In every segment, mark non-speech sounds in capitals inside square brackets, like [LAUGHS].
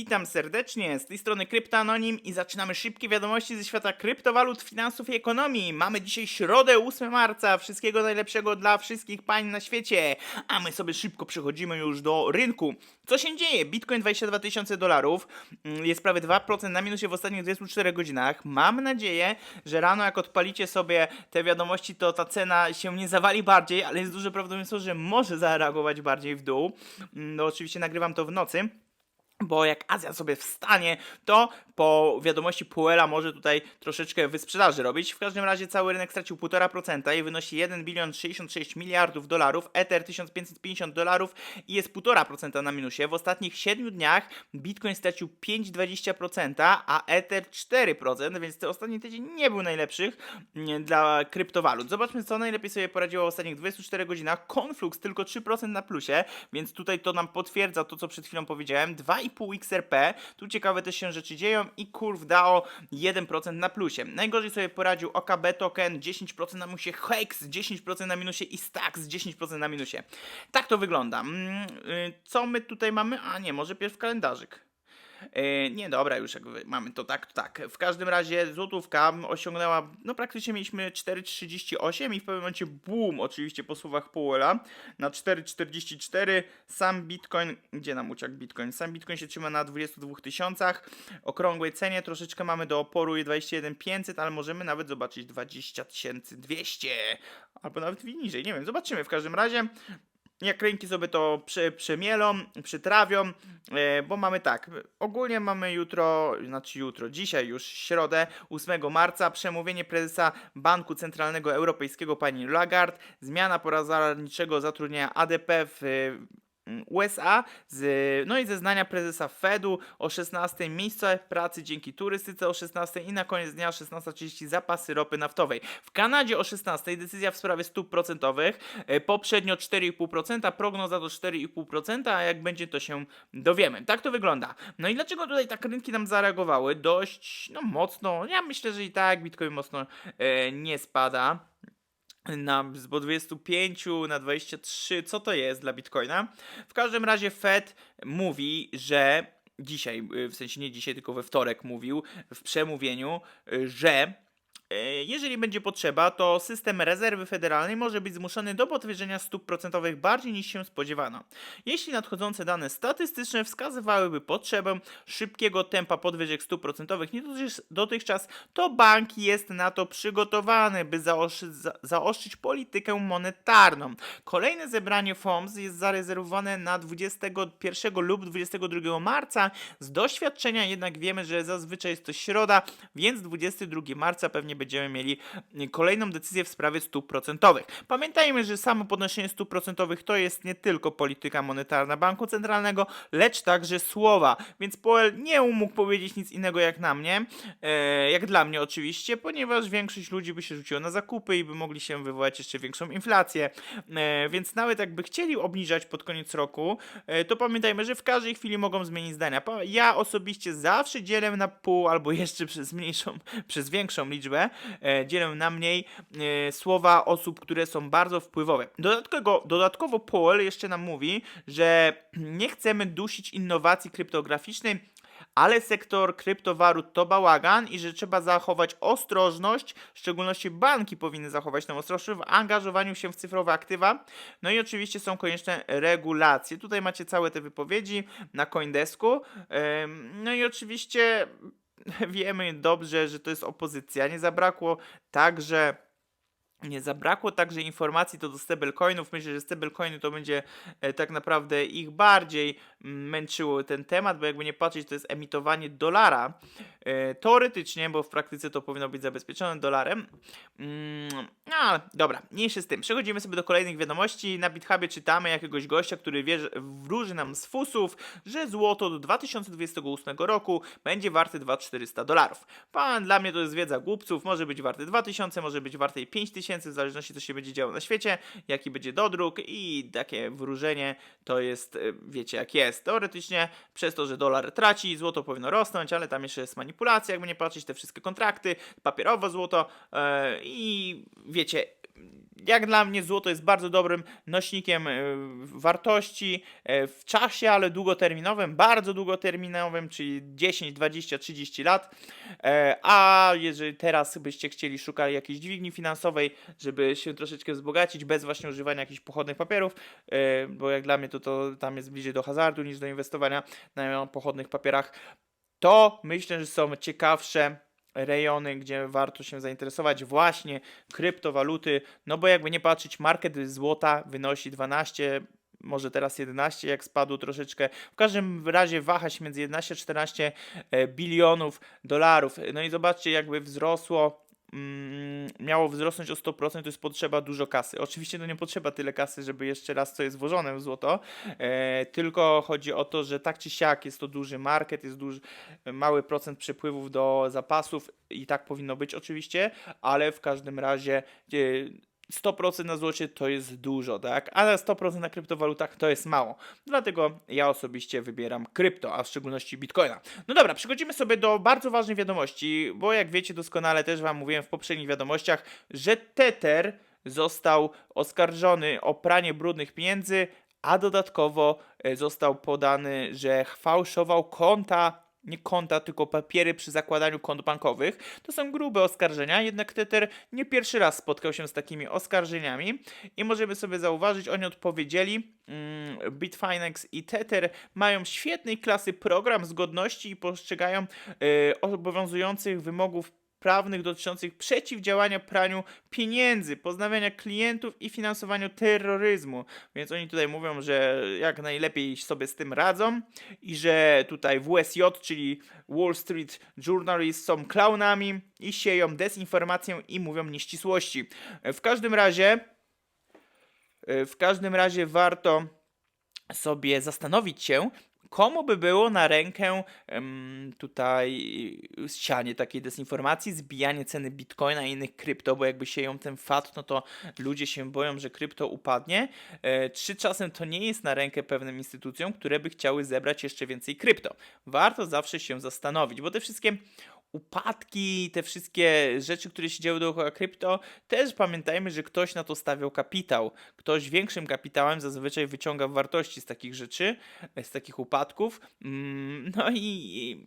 Witam serdecznie, z tej strony Kryptoanonim i zaczynamy szybkie wiadomości ze świata kryptowalut, finansów i ekonomii. Mamy dzisiaj środę 8 marca, wszystkiego najlepszego dla wszystkich pań na świecie. A my sobie szybko przechodzimy już do rynku. Co się dzieje? Bitcoin 22 tysiące dolarów, mm, jest prawie 2% na minusie w ostatnich 24 godzinach. Mam nadzieję, że rano jak odpalicie sobie te wiadomości, to ta cena się nie zawali bardziej, ale jest duże prawdopodobieństwo, że może zareagować bardziej w dół. Mm, No oczywiście nagrywam to w nocy bo jak Azja sobie wstanie, to po wiadomości Puela może tutaj troszeczkę wysprzedaży robić. W każdym razie cały rynek stracił 1,5% i wynosi 1 bilion 66 miliardów dolarów, Ether 1550 dolarów i jest 1,5% na minusie. W ostatnich 7 dniach Bitcoin stracił 5,20%, a Ether 4%, więc ten ostatni tydzień nie był najlepszych dla kryptowalut. Zobaczmy co najlepiej sobie poradziło w ostatnich 24 godzinach. Konflux tylko 3% na plusie, więc tutaj to nam potwierdza to, co przed chwilą powiedziałem. 2 1,5xrp. Tu ciekawe też się rzeczy dzieją i kurw DAO 1% na plusie. Najgorzej sobie poradził OKB token 10% na minusie, HEX 10% na minusie i STAX 10% na minusie. Tak to wygląda. Mm, y, co my tutaj mamy? A nie, może pierw kalendarzyk. E, nie, dobra, już jakby mamy to tak, to tak. W każdym razie złotówka osiągnęła, no praktycznie mieliśmy 4,38 i w pewnym momencie boom, oczywiście po słowach Powella, na 4,44. Sam Bitcoin, gdzie nam uciekł Bitcoin? Sam Bitcoin się trzyma na 22 tysiącach. Okrągłej cenie troszeczkę mamy do oporu i 21 500, ale możemy nawet zobaczyć 20 200 albo nawet niżej, nie wiem, zobaczymy. W każdym razie jak rynki sobie to prze, przemielą, przytrawią, e, bo mamy tak, ogólnie mamy jutro, znaczy jutro, dzisiaj już środę, 8 marca, przemówienie prezesa Banku Centralnego Europejskiego pani Lagarde, zmiana porazarniczego zatrudnienia ADP w USA, z, no i zeznania prezesa Fedu o 16 miejsce pracy dzięki turystyce o 16 i na koniec dnia o 16.30 zapasy ropy naftowej. W Kanadzie o 16 decyzja w sprawie stóp procentowych, e, poprzednio 4,5%, prognoza do 4,5%, a jak będzie to się dowiemy. Tak to wygląda. No i dlaczego tutaj tak rynki nam zareagowały? Dość no mocno, ja myślę, że i tak Bitcoin mocno e, nie spada na z 25 na 23, co to jest dla Bitcoina? W każdym razie Fed mówi, że dzisiaj, y, w sensie nie dzisiaj, tylko we wtorek mówił w przemówieniu, y, że jeżeli będzie potrzeba, to system rezerwy federalnej może być zmuszony do podwyższenia stóp procentowych bardziej niż się spodziewano. Jeśli nadchodzące dane statystyczne wskazywałyby potrzebę szybkiego tempa podwyżek stóp procentowych dotychczas- to bank jest na to przygotowany, by zaostrzyć, za- zaostrzyć politykę monetarną. Kolejne zebranie FOMS jest zarezerwowane na 21 lub 22 marca. Z doświadczenia jednak wiemy, że zazwyczaj jest to środa, więc 22 marca pewnie będziemy mieli kolejną decyzję w sprawie stóp procentowych. Pamiętajmy, że samo podnoszenie stóp procentowych to jest nie tylko polityka monetarna banku centralnego, lecz także słowa. Więc Powell nie mógł powiedzieć nic innego jak na mnie, e, jak dla mnie oczywiście, ponieważ większość ludzi by się rzuciło na zakupy i by mogli się wywołać jeszcze większą inflację. E, więc nawet jakby chcieli obniżać pod koniec roku, e, to pamiętajmy, że w każdej chwili mogą zmienić zdania. Ja osobiście zawsze dzielę na pół albo jeszcze [LAUGHS] przez mniejszą, przez większą liczbę, e, dzielę na mniej e, słowa osób, które są bardzo wpływowe. Dodatkowo, dodatkowo Paul jeszcze nam mówi, że nie chcemy dusić innowacji kryptograficznej, ale sektor kryptowalut to bałagan i że trzeba zachować ostrożność, w szczególności banki powinny zachować tę ostrożność w angażowaniu się w cyfrowe aktywa. No i oczywiście są konieczne regulacje. Tutaj macie całe te wypowiedzi na Coindesku. No i oczywiście [LAUGHS] wiemy dobrze, że to jest opozycja. Nie zabrakło także nie zabrakło także informacji to do stablecoinów. Myślę, że stablecoiny to będzie e, tak naprawdę ich bardziej mm, męczyło ten temat, bo jakby nie patrzeć, to jest emitowanie dolara. E, teoretycznie, bo w praktyce to powinno być zabezpieczone dolarem. Mm, ale dobra, mniejszy z tym. Przechodzimy sobie do kolejnych wiadomości. Na GitHubie czytamy jakiegoś gościa, który wierzy, wróży nam z fusów, że złoto do 2028 roku będzie warte 2400 dolarów. Pan, dla mnie to jest wiedza głupców. Może być warte 2000, może być warte 5000, w zależności co się będzie działo na świecie, jaki będzie dodruk i takie wróżenie to jest, e, wiecie jak jest. Teoretycznie przez to, że dolar traci, złoto powinno rosnąć, ale tam jeszcze jest manipulacja, jakby nie patrzeć, te wszystkie kontrakty, papierowe złoto e, i wiecie, jak dla mnie złoto jest bardzo dobrym nośnikiem e, wartości e, w czasie, ale długoterminowym, bardzo długoterminowym, czyli 10, 20, 30 lat. E, A jeżeli teraz byście chcieli szukali jakiejś dźwigni finansowej, żeby się troszeczkę wzbogacić bez właśnie używania jakichś pochodnych papierów, bo jak dla mnie to, to tam jest bliżej do hazardu niż do inwestowania na pochodnych papierach, to myślę, że są ciekawsze rejony, gdzie warto się zainteresować właśnie kryptowaluty, no bo jakby nie patrzeć, market złota wynosi 12, może teraz 11, jak spadł troszeczkę. W każdym razie waha się między 11 a 14 e, bilionów dolarów. No i zobaczcie, jakby wzrosło miało wzrosnąć o 100%, to jest potrzeba dużo kasy. Oczywiście to nie potrzeba tyle kasy, żeby jeszcze raz co jest włożone w złoto, e, tylko chodzi o to, że tak czy siak jest to duży market, jest duży, mały procent przepływów do zapasów i tak powinno być oczywiście, ale w każdym razie e, 100% na złocie to jest dużo, tak? A 100% na kryptowalutach to jest mało. Dlatego ja osobiście wybieram krypto, a w szczególności bitcoina. No dobra, przechodzimy sobie do bardzo ważnej wiadomości, bo jak wiecie doskonale też wam mówiłem w poprzednich wiadomościach, że Tether został oskarżony o pranie brudnych pieniędzy, a dodatkowo e, został podany, że fałszował konta nie konta, tylko papiery przy zakładaniu kont bankowych. To są grube oskarżenia, jednak Tether nie pierwszy raz spotkał się z takimi oskarżeniami i możemy sobie zauważyć, oni odpowiedzieli, mm, Bitfinex i Tether mają świetnej klasy program zgodności i postrzegają e, obowiązujących wymogów prawnych dotyczących przeciwdziałania praniu pieniędzy, poznawania klientów i finansowaniu terroryzmu. Więc oni tutaj mówią, że jak najlepiej sobie z tym radzą i że tutaj WSJ, czyli Wall Street Journalists są klaunami i sieją dezinformację i mówią nieścisłości. W każdym razie w każdym razie warto sobie zastanowić się, komu by było na rękę tutaj sianie takiej dezinformacji, zbijanie ceny bitcoina i innych krypto, bo jakby sieją ten fat, no to ludzie się boją, że krypto upadnie. E, czy czasem to nie jest na rękę pewnym instytucjom, które by chciały zebrać jeszcze więcej krypto? Warto zawsze się zastanowić, bo te wszystkie upadki, te wszystkie rzeczy, które się działy dookoła krypto, też pamiętajmy, że ktoś na to stawiał kapitał. Ktoś większym kapitałem zazwyczaj wyciąga wartości z takich rzeczy, z takich upadków. Mm, No i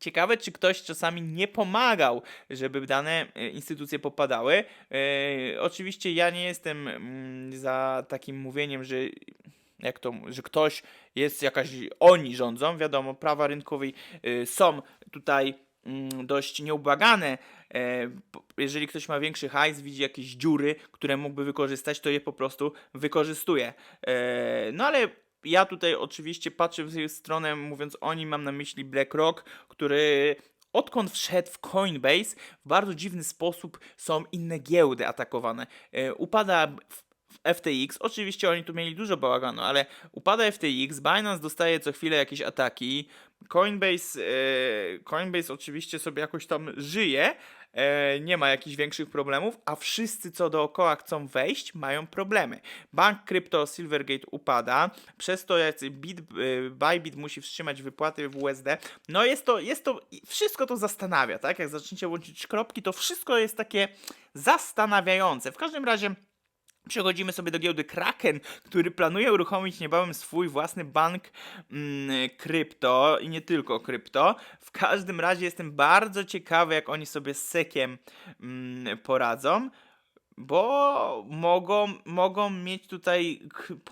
ciekawe, czy ktoś czasami nie pomagał, żeby dane e, instytucje popadały. E, oczywiście ja nie jestem mm, za takim mówieniem, że jak to, że ktoś jest jakaś, oni rządzą, wiadomo, prawa rynkowej y, są tutaj dość nieubłagane. E, jeżeli ktoś ma większy hajs, widzi jakieś dziury, które mógłby wykorzystać, to je po prostu wykorzystuje. E, no ale ja tutaj oczywiście patrzę w ich stronę, mówiąc oni, mam na myśli BlackRock, który odkąd wszedł w Coinbase, w bardzo dziwny sposób są inne giełdy atakowane. E, upada w FTX. Oczywiście oni tu mieli dużo bałaganu, ale upada FTX, Binance dostaje co chwilę jakieś ataki, Coinbase, e, Coinbase oczywiście sobie jakoś tam żyje, e, nie ma jakichś większych problemów, a wszyscy co dookoła chcą wejść, mają problemy. Bank krypto Silvergate upada, przez to Bit, e, Bybit musi wstrzymać wypłaty w USD. No jest to, jest to, wszystko to zastanawia, tak? Jak zaczniecie łączyć kropki, to wszystko jest takie zastanawiające. W każdym razie Przechodzimy sobie do giełdy Kraken, który planuje uruchomić niebawem swój własny bank mm, krypto i nie tylko krypto. W każdym razie jestem bardzo ciekawy, jak oni sobie z sekiem mm, poradzą. Bo mogą, mogą mieć tutaj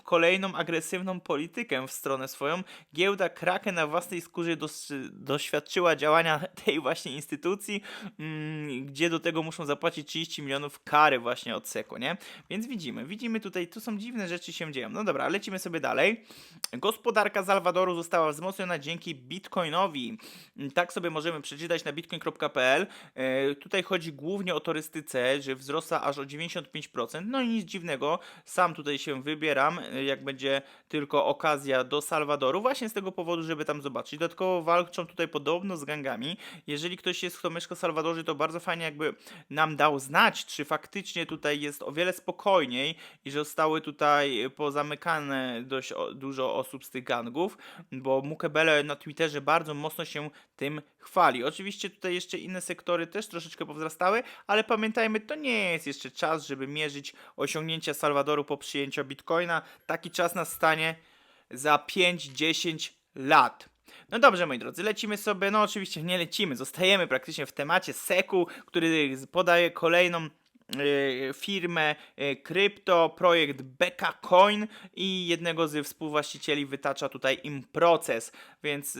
kolejną agresywną politykę w stronę swoją. Giełda Kraken na własnej skórze doświadczyła działania [LAUGHS] tej właśnie instytucji, mm, gdzie do tego muszą zapłacić 30 milionów kary właśnie od SECO, nie? Więc widzimy, widzimy tutaj, tu są dziwne rzeczy się dzieją. No dobra, lecimy sobie dalej. Gospodarka Salwadoru została wzmocniona dzięki Bitcoinowi. Tak sobie możemy przeczytać na bitcoin.pl. E, tutaj chodzi głównie o turystyce, że wzrosła aż o 95%. No i nic dziwnego, sam tutaj się wybieram, e, jak będzie tylko okazja do Salwadoru, właśnie z tego powodu, żeby tam zobaczyć. Dodatkowo walczą tutaj podobno z gangami. Jeżeli ktoś jest, kto mieszka w Salwadorze, to bardzo fajnie jakby nam dał znać, czy faktycznie tutaj jest o wiele spokojniej i że zostały tutaj pozamykane dość dużo osób z tych gangów, bo Mukebele na Twitterze bardzo mocno się tym chwali. Oczywiście tutaj jeszcze inne sektory też troszeczkę powzrastały, ale pamiętajmy, to nie jest jeszcze czas czas, żeby mierzyć osiągnięcia Salwadoru po przyjęciu Bitcoina. Taki czas nastanie za 5-10 lat. No dobrze, moi drodzy, lecimy sobie. No oczywiście nie lecimy, zostajemy praktycznie w temacie SEC-u, który podaje kolejną e, firmę e, krypto, projekt Beka Coin i jednego ze współwłaścicieli wytacza tutaj im proces, więc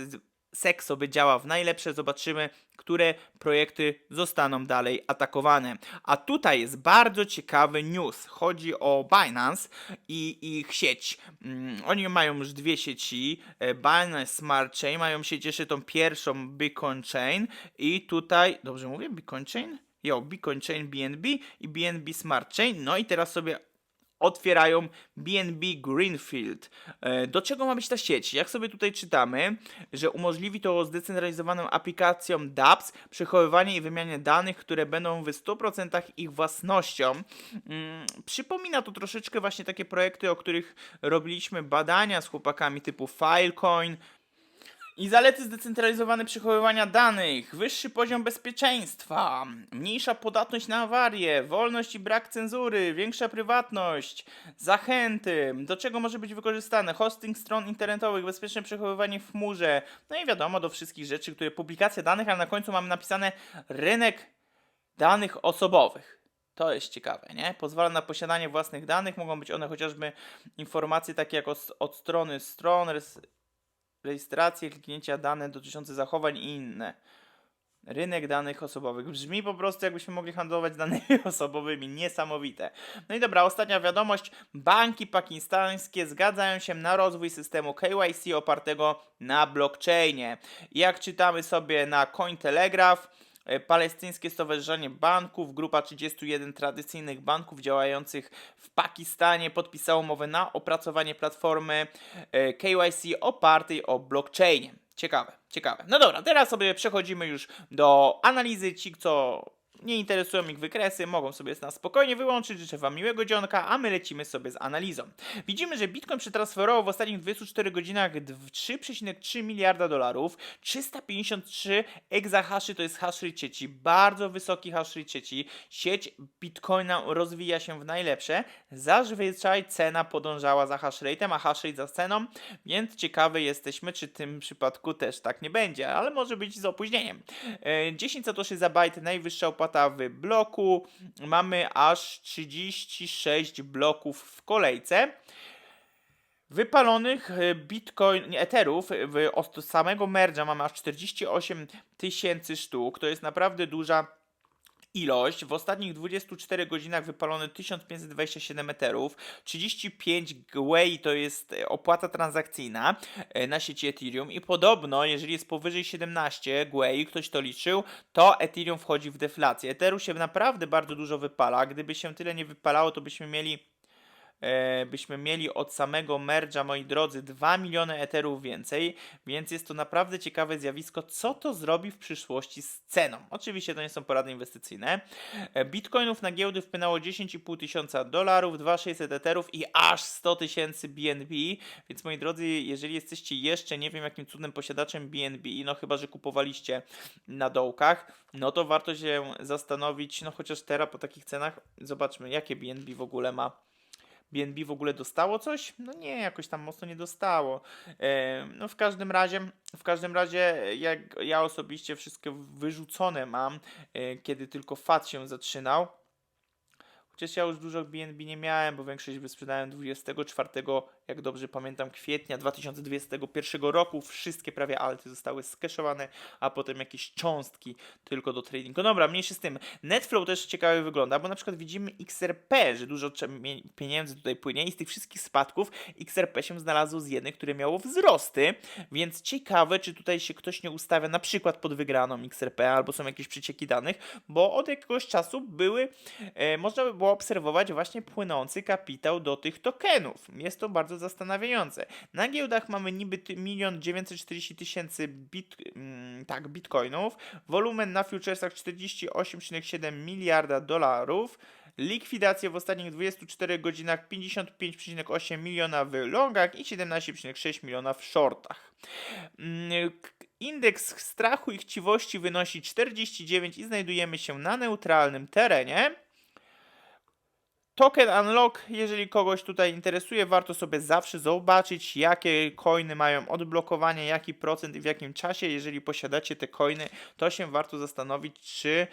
SEC sobie działa w najlepsze, zobaczymy, które projekty zostaną dalej atakowane. A tutaj jest bardzo ciekawy news. Chodzi o Binance i ich sieć. Mm, oni mają już dwie sieci. e, Binance Smart Chain, mają sieć jeszcze tą pierwszą Bitcoin Chain i tutaj, dobrze mówię, Bitcoin Chain? Jo, Bitcoin Chain BNB i BNB Smart Chain. No i teraz sobie otwierają BNB Greenfield. E, Do czego ma być ta sieć? Jak sobie tutaj czytamy, że umożliwi to zdecentralizowaną aplikacją dApps przechowywanie i wymianę danych, które będą w 100% ich własnością. Mm, Przypomina to troszeczkę właśnie takie projekty, o których robiliśmy badania z chłopakami typu Filecoin, i zalety zdecentralizowane przechowywania danych, wyższy poziom bezpieczeństwa, mniejsza podatność na awarie, wolność i brak cenzury, większa prywatność, zachęty, do czego może być wykorzystane, hosting stron internetowych, bezpieczne przechowywanie w chmurze, no i wiadomo do wszystkich rzeczy, które publikacja danych, ale na końcu mamy napisane rynek danych osobowych. To jest ciekawe, nie? Pozwala na posiadanie własnych danych, mogą być one chociażby informacje takie jak od, od strony stron, res, rejestracje, kliknięcia, dane dotyczące zachowań i inne. Rynek danych osobowych. Brzmi po prostu, jakbyśmy mogli handlować danymi [LAUGHS] osobowymi. Niesamowite. No i dobra, ostatnia wiadomość. Banki pakistańskie zgadzają się na rozwój systemu KYC opartego na blockchainie. Jak czytamy sobie na Cointelegraph, Palestyńskie Stowarzyszenie Banków, grupa 31 tradycyjnych banków działających w Pakistanie podpisało umowę na opracowanie platformy e, KYC opartej o blockchainie. Ciekawe, ciekawe. No dobra, teraz sobie przechodzimy już do analizy. Ci, co nie interesują ich wykresy, mogą sobie nas spokojnie wyłączyć. Życzę Wam miłego dzionka, a my lecimy sobie z analizą. Widzimy, że Bitcoin przetransferował w ostatnich 24 godzinach d- 3,3 miliarda dolarów, 353 exahaszy to jest hash rate sieci, bardzo wysoki hash rate sieci. Sieć Bitcoina rozwija się w najlepsze. Zazwyczaj cena podążała za hash rate'em, a hash rate za ceną, więc ciekawy jesteśmy, czy w tym przypadku też tak nie będzie, ale może być z opóźnieniem. E, 10 satoshi za bajt, najwyższa opłata w bloku. Mamy aż 36 bloków w kolejce. Wypalonych e, bitcoin, nie, etherów w, od samego merge'a mamy aż 48 tysięcy sztuk. To jest naprawdę duża ilość. W ostatnich 24 godzinach wypalono 1527 eterów, 35 GWay to jest e, opłata transakcyjna e, na sieci Ethereum i podobno, jeżeli jest powyżej 17 GWay, ktoś to liczył, to Ethereum wchodzi w deflację. Etheru się naprawdę bardzo dużo wypala. Gdyby się tyle nie wypalało, to byśmy mieli byśmy mieli od samego merge'a, moi drodzy, 2 miliony eterów więcej, więc jest to naprawdę ciekawe zjawisko, co to zrobi w przyszłości z ceną. Oczywiście to nie są porady inwestycyjne. E, Bitcoinów na giełdy wpłynęło 10,5 tysiąca dolarów, 2600 eterów i aż 100 tysięcy BNB, więc moi drodzy, jeżeli jesteście jeszcze, nie wiem jakim cudem posiadaczem BNB, no chyba, że kupowaliście na dołkach, no to warto się zastanowić, no chociaż teraz po takich cenach, zobaczmy jakie BNB w ogóle ma. BNB w ogóle dostało coś? No nie, jakoś tam mocno nie dostało. No w każdym razie, w każdym razie jak ja osobiście wszystkie wyrzucone mam, e, kiedy tylko FAT się zaczynał. Chociaż ja już dużo BNB nie miałem, bo większość wysprzedałem 24, jak dobrze pamiętam, kwietnia 2021 roku. Wszystkie prawie alty zostały skeszowane, a potem jakieś cząstki tylko do tradingu. No dobra, mniejszy z tym. Netflow też ciekawie wygląda, bo na przykład widzimy XRP, że dużo pieniędzy tutaj płynie i z tych wszystkich spadków XRP się znalazło z jednych, które miało wzrosty, więc ciekawe, czy tutaj się ktoś nie ustawia na przykład pod wygraną XRP, albo są jakieś przecieki danych, bo od jakiegoś czasu były, e, można by było obserwować właśnie płynący kapitał do tych tokenów. Jest to bardzo zastanawiające. Na giełdach mamy niby ty- 1 940 tysięcy bit, mm, tak, bitcoinów, wolumen na futuresach 48,7 miliarda dolarów, likwidacje w ostatnich 24 godzinach 55,8 miliona w longach i 17,6 miliona w shortach. Mm, Indeks strachu i chciwości wynosi 49 i znajdujemy się na neutralnym terenie. Token Unlock, jeżeli kogoś tutaj interesuje, warto sobie zawsze zobaczyć, jakie coiny mają odblokowanie, jaki procent i w jakim czasie. Jeżeli posiadacie te coiny, to się warto zastanowić, czy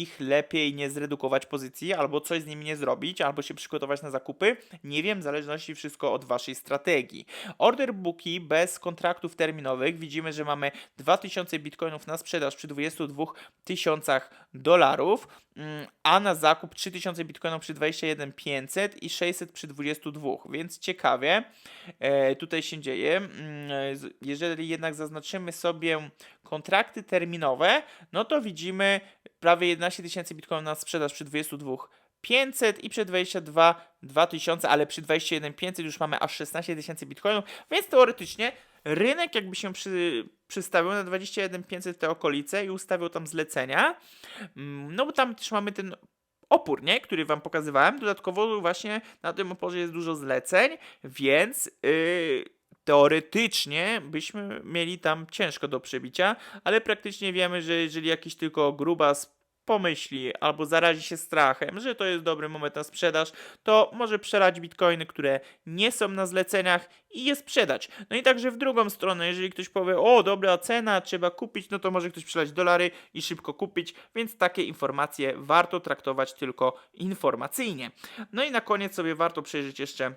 ich lepiej nie zredukować pozycji, albo coś z nimi nie zrobić, albo się przygotować na zakupy. Nie wiem, w zależności wszystko od Waszej strategii. Order booki bez kontraktów terminowych. Widzimy, że mamy 2000 bitcoinów na sprzedaż przy 22 tysiącach dolarów, mm, a na zakup 3000 bitcoinów przy 21 500 i 600 przy 22, więc ciekawie e, tutaj się dzieje. Mm, e, Jeżeli jednak zaznaczymy sobie kontrakty terminowe, no to widzimy prawie 11 tysięcy bitcoinów na sprzedaż przy 22 500 i przy 22 2000, ale przy 21 500 już mamy aż 16 tysięcy bitcoinów, więc teoretycznie rynek jakby się przy, przystawił na 21 500 te okolice i ustawił tam zlecenia, mm, no bo tam też mamy ten opór, nie? który wam pokazywałem. Dodatkowo właśnie na tym oporze jest dużo zleceń, więc yy, teoretycznie byśmy mieli tam ciężko do przebicia, ale praktycznie wiemy, że jeżeli jakiś tylko grubas pomyśli albo zarazi się strachem, że to jest dobry moment na sprzedaż, to może przelać bitcoiny, które nie są na zleceniach i je sprzedać. No i także w drugą stronę, jeżeli ktoś powie, o dobra cena, trzeba kupić, no to może ktoś przelać dolary i szybko kupić, więc takie informacje warto traktować tylko informacyjnie. No i na koniec sobie warto przejrzeć jeszcze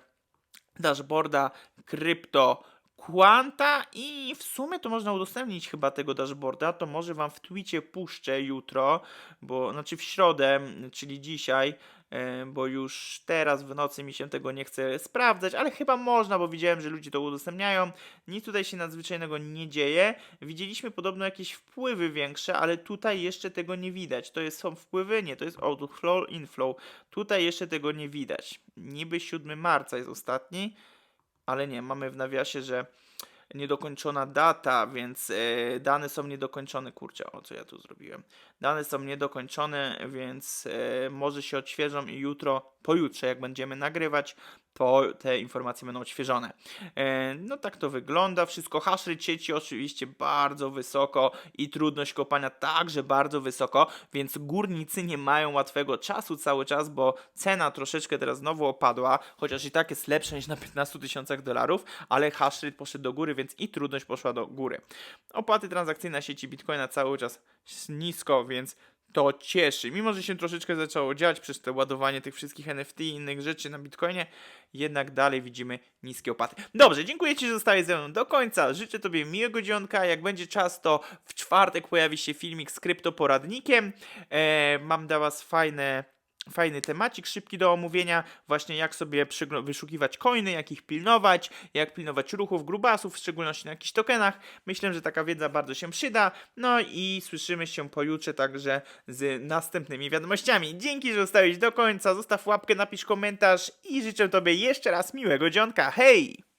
dashboarda krypto Quanta i w sumie to można udostępnić chyba tego dashboarda, to może wam w Twicie puszczę jutro, bo znaczy w środę, czyli dzisiaj, bo już teraz w nocy mi się tego nie chce sprawdzać, ale chyba można, bo widziałem, że ludzie to udostępniają. Nic tutaj się nadzwyczajnego nie dzieje. Widzieliśmy podobno jakieś wpływy większe, ale tutaj jeszcze tego nie widać. To jest, są wpływy? Nie, to jest outflow, inflow. Tutaj jeszcze tego nie widać. Niby 7 marca jest ostatni, ale nie, mamy w nawiasie, że niedokończona data, więc e, dane są niedokończone. Kurczę, o co ja tu zrobiłem? Dane są niedokończone, więc e, może się odświeżą i jutro, pojutrze, jak będziemy nagrywać, to te informacje będą odświeżone. E, no tak to wygląda. Wszystko hash sieci oczywiście bardzo wysoko i trudność kopania także bardzo wysoko, więc górnicy nie mają łatwego czasu cały czas, bo cena troszeczkę teraz znowu opadła, chociaż i tak jest lepsza niż na 15 tysiącach dolarów, ale hash poszedł do góry, więc i trudność poszła do góry. Opłaty transakcyjne sieci Bitcoina cały czas nisko, więc to cieszy. Mimo, że się troszeczkę zaczęło dziać przez te ładowanie tych wszystkich NFT i innych rzeczy na Bitcoinie, jednak dalej widzimy niskie opłaty. Dobrze, dziękuję Ci, że zostałeś ze mną do końca. Życzę Tobie miłego dzionka. Jak będzie czas, to w czwartek pojawi się filmik z kryptoporadnikiem. E, mam dla Was fajne fajny temacik szybki do omówienia, właśnie jak sobie wyszukiwać coiny, jak ich pilnować, jak pilnować ruchów grubasów, w szczególności na jakichś tokenach. Myślę, że taka wiedza bardzo się przyda. No i słyszymy się pojutrze także z następnymi wiadomościami. Dzięki, że zostałeś do końca. Zostaw łapkę, napisz komentarz i życzę Tobie jeszcze raz miłego dzionka. Hej!